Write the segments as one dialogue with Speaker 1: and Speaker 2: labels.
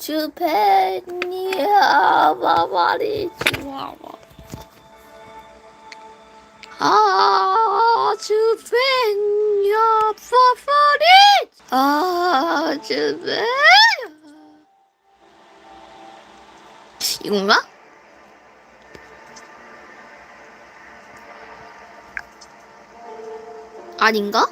Speaker 1: 주페니아 바바리지 와와 아 주페니아 바바리지 아 주페 이건가? 아닌가?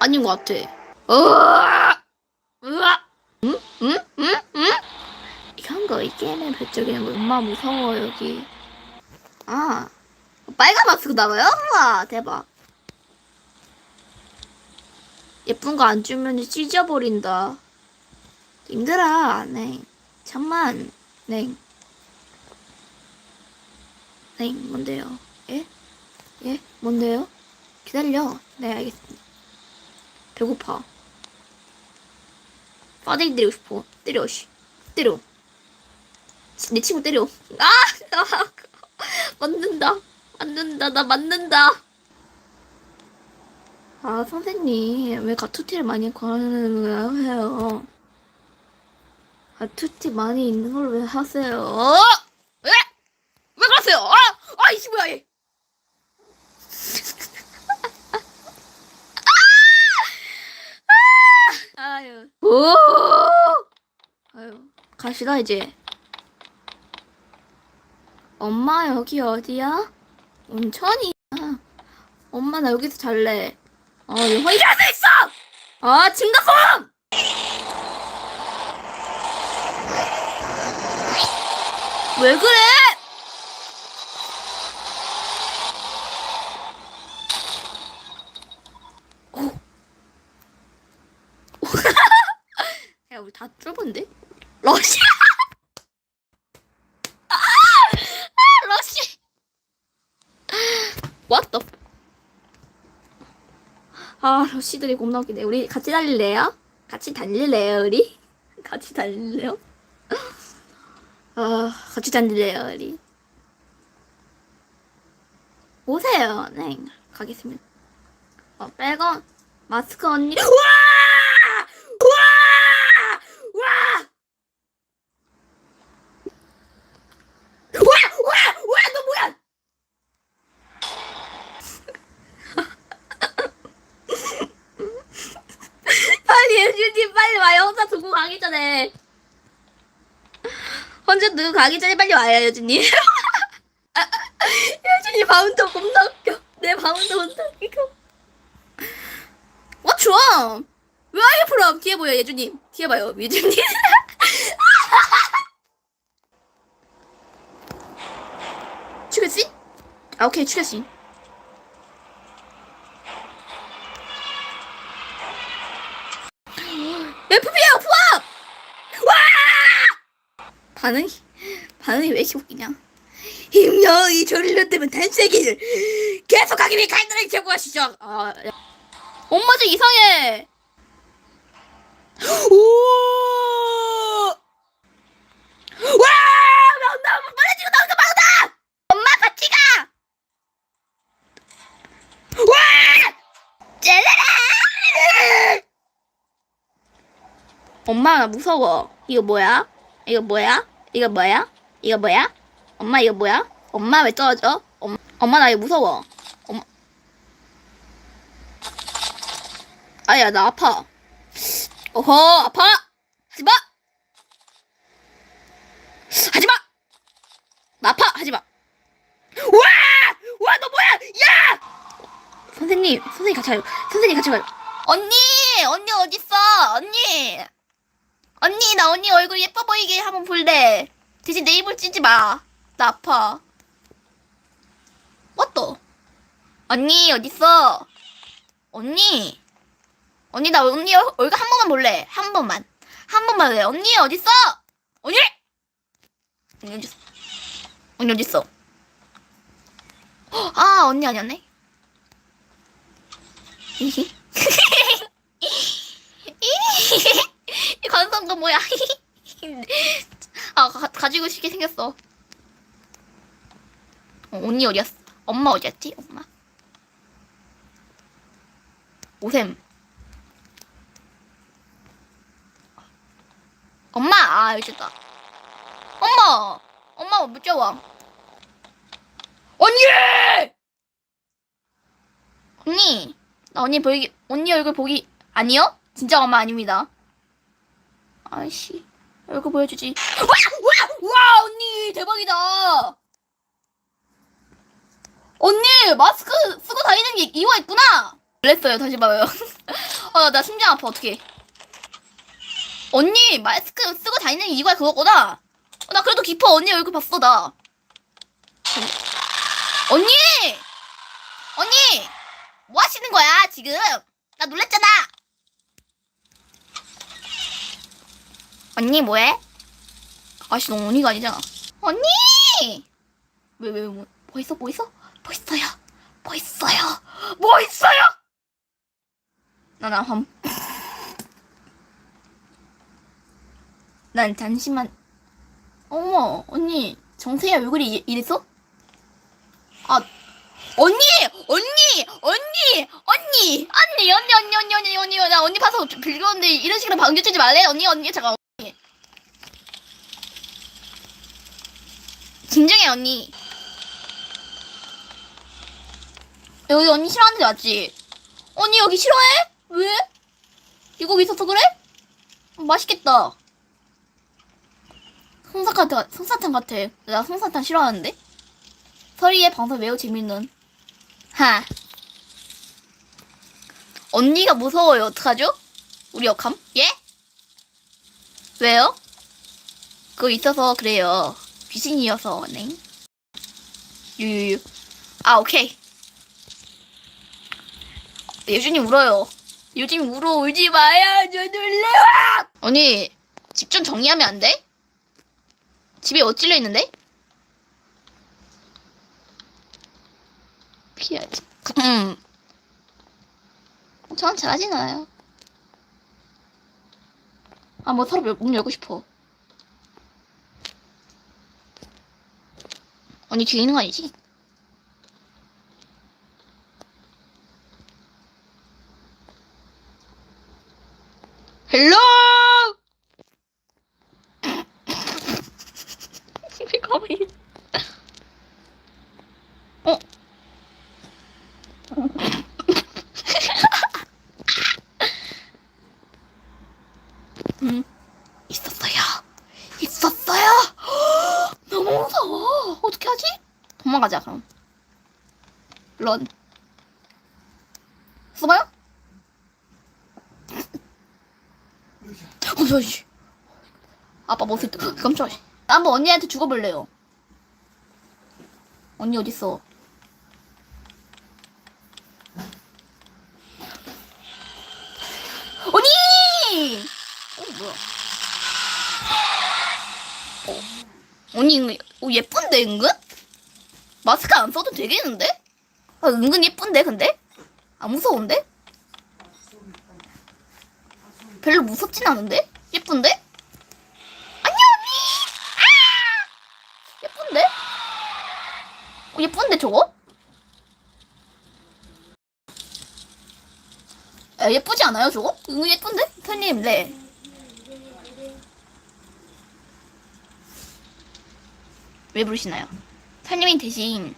Speaker 1: 아닌 것 같아. 으아! 으아! 응? 응? 이런 거, 이 게임에 배쪽이는 거 엄마 무서워, 여기. 아. 빨간 마스크 나와요? 우와, 대박. 예쁜 거 안 주면 찢어버린다. 힘들어, 네. 잠만, 네. 네, 뭔데요? 예? 예? 뭔데요? 기다려. 네, 알겠습니다. 배고파. 빠데기 때리고 싶어. 때려, 씨. 때려. 내 친구 때려. 아! 아! 맞는다. 맞는다. 나 맞는다. 아, 선생님. 왜 가투티를 많이 권해요? 가투티 많이 있는 걸 왜 하세요? 어? 왜? 왜 그러세요? 아! 아, 이씨 뭐야, 얘. 아유. 오! 아유. 가시다, 이제. 엄마, 여기 어디야? 온천이야. 엄마, 나 여기서 잘래. 어, 여기 혼자 수 있어! 아, 층간소음! 왜 그래? 야, 우리 다 좁은데? 러시! 아! 아, 러시! What the? 아, 러시들이 겁나 웃기네. 우리 같이 달릴래요? 같이 달릴래요, 우리? 같이 달릴래요? 아, 같이 달릴래요, 우리? 오세요. 네, 가겠습니다. 어, 빨간 마스크 언니. 우와! 우와! 우와! 우와! 우와! 우와! 너 뭐야? 빨리 예준님 빨리 와요. 혼자 두고 가기 전에. 두고 가기 전에 빨리 와요, 예준님. 예준이 바운더 겁나 웃겨. 내 바운더. 와, 좋아. 왜 아예 프로 뒤에 보여, 예준님. 뒤에 봐요, 예준님. 추가씬? 아, 오케이, 추가씬. FP야, 포함! 와! 반응이, 반응이 왜 이렇게 웃기냐. 힘령이 저리로 뜨면 단세기를 계속하기 위해 갈등을 제공하시죠. 아, 야. 엄마 좀 이상해. 오! 와! 나온다! 빨라지고 나온다! 막다! 엄마 같이 가! 와! 짜라라! 엄마 나 무서워. 이거 뭐야? 이거 뭐야? 이거 뭐야? 이거 뭐야? 엄마 이거 뭐야? 엄마 왜 떨어져? 엄, 엄마 나 이거 무서워. 엄마. 아야 나 아파. 어허 아파. 하지마. 하지마. 나 아파. 하지마. 와! 와 너 뭐야? 야! 선생님 선생님 같이 가요. 선생님 같이 가요. 언니 언니 어딨어? 언니. 언니 나 언니 얼굴 예뻐 보이게 한번 볼래. 대신 내 입을 찌지 마. 나 아파. what 언니 어딨어? 언니. 언니 나 언니 얼- 얼굴 한 번만 볼래. 한 번만. 한 번만 볼래. 언니 어딨어? 언니. 언니 어딨어? 언니 어딨어? 헉, 아 언니 아니었네. 히히. 이 관상가 뭐야? 아 가, 가지고 싶게 생겼어. 어, 언니 어디였어? 엄마 어디였지? 엄마. 오셈. 엄마, 아, 여기 있다. 엄마! 엄마, 못 잡아. 언니! 언니! 나 언니 보기, 언니 얼굴 보기, 아니요? 진짜 엄마 아닙니다. 아이씨. 얼굴 보여주지. 와! 와! 와! 언니! 대박이다! 언니! 마스크 쓰고 다니는 게 이유가 있구나! 놀랬어요. 다시 봐요. 아, 나 심장 아파. 어떡해. 언니! 마스크 쓰고 다니는 이유가 그거구나! 어, 나 그래도 깊어. 언니 얼굴 봤어, 나. 언니! 언니! 뭐 하시는 거야, 지금? 나 놀랬잖아! 언니, 뭐해? 아씨, 너 언니가 아니잖아. 언니! 왜, 왜, 뭐, 뭐 있어, 뭐 있어? 뭐 있어요? 뭐 있어요? 뭐 있어요? 나나 함. 난 잠시만. 어머, 언니, 정세야 얼굴이 이- 이랬어? 아, 언니! 언니! 언니! 언니! 언니! 언니, 언니, 언니, 언니, 언니, 나 언니 봐서 빌렸는데 이런 식으로 방귀 지 말래? 언니, 언니, 잠깐, 언니. 진정해, 언니. 여기 언니 싫어하는 데 맞지? 언니 여기 싫어해? 왜? 이거 있어서 그래? 음, 맛있겠다. 솜사탕 같아, 솜사탕 같아. 나 솜사탕 싫어하는데? 서리의 방송 매우 재밌는. 하. 언니가 무서워요. 어떡하죠? 우리 역함? 예? 왜요? 그거 있어서 그래요. 귀신이어서, 네. 유유유. 아, 오케이. 예준이 울어요. 요즘 울어 울지 마요. 저 놀래요. 언니 집 좀 정리하면 안 돼? 집에 어찔려 있는데? 피해야지. 음. 전 잘하진 않아요. 아, 뭐 서로 열- 문 열고 싶어. 언니 뒤에 있는 거 아니지? 헬로! 왜 가만히 있- 어? 음, 있었어요. 있었어요. 너무 무서워. 어떻게 하지? 도망가자 그럼. 런. 써봐요? 어, 저, 씨. 아빠 모습 깜짝이야. 나 한번 언니한테 죽어볼래요. 언니 어딨어? 언니! 어, 뭐야? 어. 언니, 어, 예쁜데, 은근? 마스크 안 써도 되겠는데? 아, 은근 예쁜데, 근데? 안 무서운데? 별로 무섭진 않은데? 예쁜데? 안녕 언니! 아! 예쁜데? 어, 예쁜데 저거? 아, 예쁘지 않아요 저거? 응 예쁜데? 편님 네. 왜 부르시나요? 편님이 대신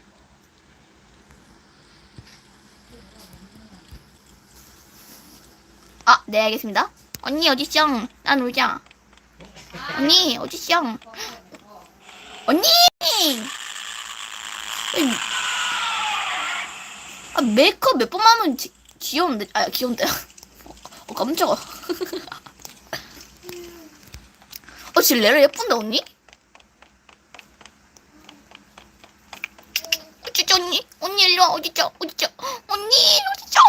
Speaker 1: 아, 네, 알겠습니다. 언니, 어디있어? 난 울자. 언니, 어디있어? 언니! 음. 아, 메이크업 몇번 하면 지, 귀여운데, 아, 귀여운데. 어, 깜짝아. 어, 진짜 예쁜데, 언니? 어디죠, 언니? 언니, 일로 와, 어디죠? 어디죠? 언니, 어디죠?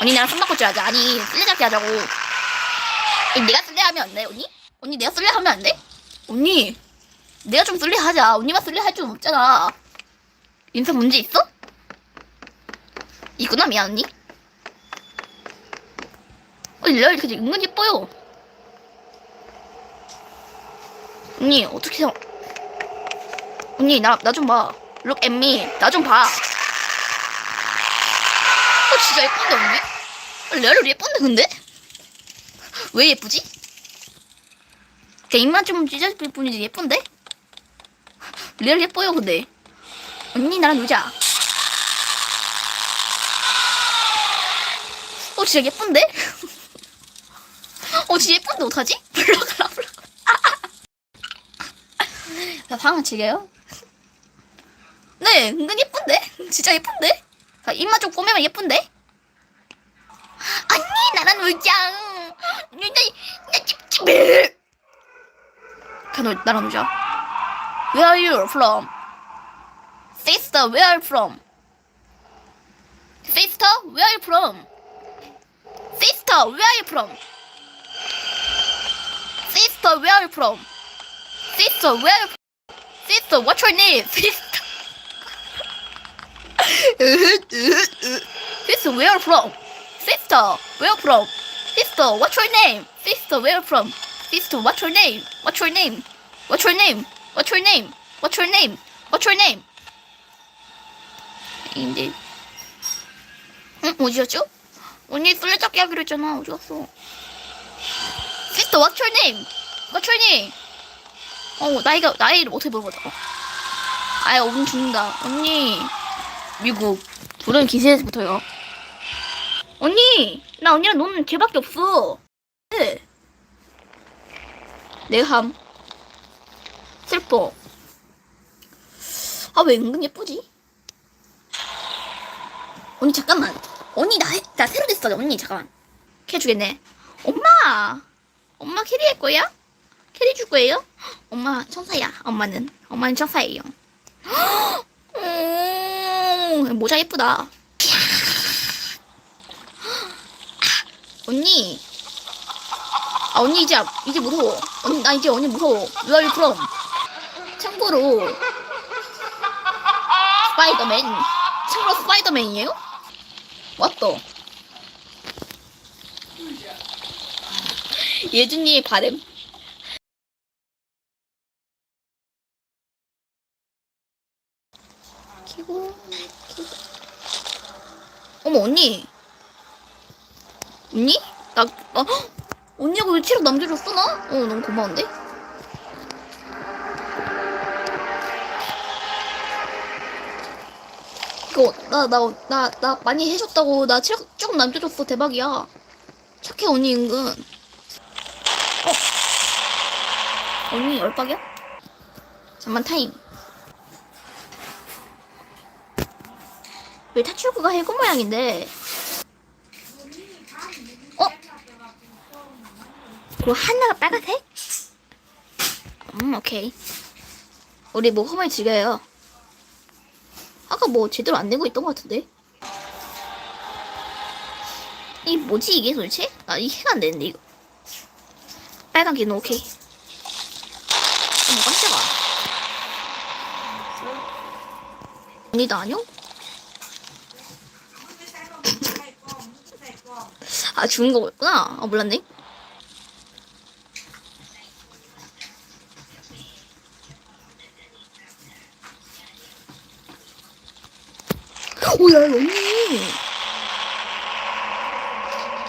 Speaker 1: 언니! 나랑 손바꿔 하자. 아니 쓸래 잡기 하자고. 아니, 내가 쓸래 하면 안 돼, 언니? 언니 내가 쓸래 하면 안 돼? 언니 내가 좀 쓸래 하자. 언니만 쓸래 할 줄 없잖아. 인성 문제 있어? 있구나 미안 언니. 언니 내가 이렇게 은근 예뻐요. 언니 어떻게 생각? 언니 나 나 좀 봐. Look at me. 나 좀 봐. 어 진짜 예쁜데 언니? 레알 예쁜데 근데? 왜 예쁘지? 그냥 입만 좀 찢어질 뿐이지 예쁜데? 리얼 예뻐요 근데 언니 나랑 놀자 어 진짜 예쁜데? 어 진짜 예쁜데 어떡하지? 불러가라 불러가라 야 방을 치게요? 네 은근 예쁜데? 진짜 예쁜데? 자, 입만 좀 꼬매면 예쁜데? 언니 나랑 놀자 나나 찝찝해 가 놀, 나랑 놀자 Where are you from? Sister, where are you from? Sister, where are you from? Sister, where are you from? Sister, where are you from? Sister, where are you from? Sister, what's your name? Sister. Sister, where are you from? Sister, where from? Sister, what's your name? Sister, where from? Sister, what's your name? What's your name? What's your name? What's your name? What's your name? What's your name? 인데 응? 어디 갔죠? 언니 술래잡기 하기로 했잖아. 어디 갔어? Sister, what's your name? What's your name? 어, 나이가, 나이를 어떻게 물어보자. 아예 언니 죽는다. 언니. 미국. 불은 기세에서부터요. 언니! 나 언니랑 노는 걔밖에 없어. 네. 내가 함. 슬퍼. 아, 왜 은근 예쁘지? 언니, 잠깐만. 언니, 나, 나 새로 됐어. 언니, 잠깐만. 캐 주겠네. 엄마! 엄마 캐리할 거야? 캐리 줄 거예요? 엄마 천사야. 엄마는. 엄마는 천사예요. 음, 모자 예쁘다. 언니. 아, 언니 이제, 이제 무서워. 언니, 나 이제 언니 무서워. You from? 참고로. 스파이더맨. 참고로 스파이더맨이에요? 왔다. 예준이의 바램. 키고, 키고. 어머, 언니. 언니? 나, 나, 헉! 언니가 왜 체력 남겨줬어, 나? 어, 너무 고마운데? 이거, 나, 나, 나, 나 많이 해줬다고. 나 체력 조금 남겨줬어. 대박이야. 착해, 언니, 은근. 어? 언니, 열박이야? 잠만, 타임. 왜 타출구가 해고 모양인데? 그 하나가 빨간색? 음, 오케이. 우리 뭐 험을 즐겨요. 아까 뭐 제대로 안 되고 있던 것 같은데? 이 뭐지 이게 도대체? 아 이 해가 안 되는데 이거. 빨간 개는 오케이. 어머 깜짝아. 언니도 아니요? 아 죽은 거였구나. 아 몰랐네. 오야 언니.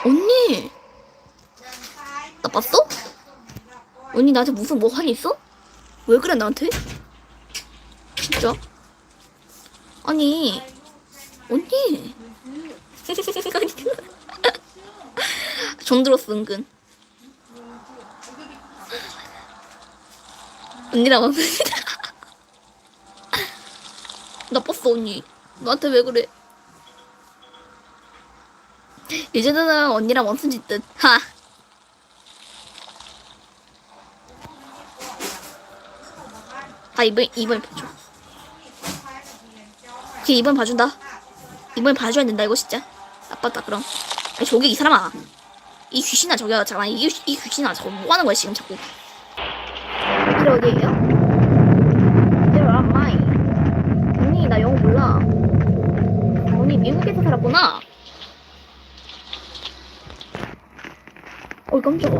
Speaker 1: 언니. 나 봤어? 언니 나한테 무슨 뭐 한이 있어? 왜 그래 나한테? 진짜? 아니 언니. 정 들었어 은근 언니랑 언니다 나빴어 언니 너한테 왜 그래 예전에는 언니랑 원순 짓듯 하 아, 이번, 이번 봐줘. 걔 이번 봐준다. 이번 봐줘야 된다, 이거 진짜. 나빴다, 그럼. 아니, 저기 이 사람아. 이 귀신아, 저기야, 잠깐만. 이, 이 귀신아, 저거 뭐 하는 거야, 지금 자꾸. 이게 어디예요? There are mine. 언니, 나 영어 몰라. 언니, 미국에서 살았구나. 어이, 깜짝아.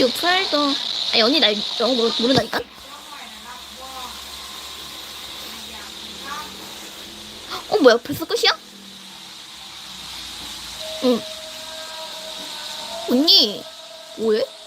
Speaker 1: 요, 프라이더. 아니, 언니, 나 영어 모르, 모른다니까? 어, 뭐야, 벌써 끝이야? 응. 언니, 뭐해?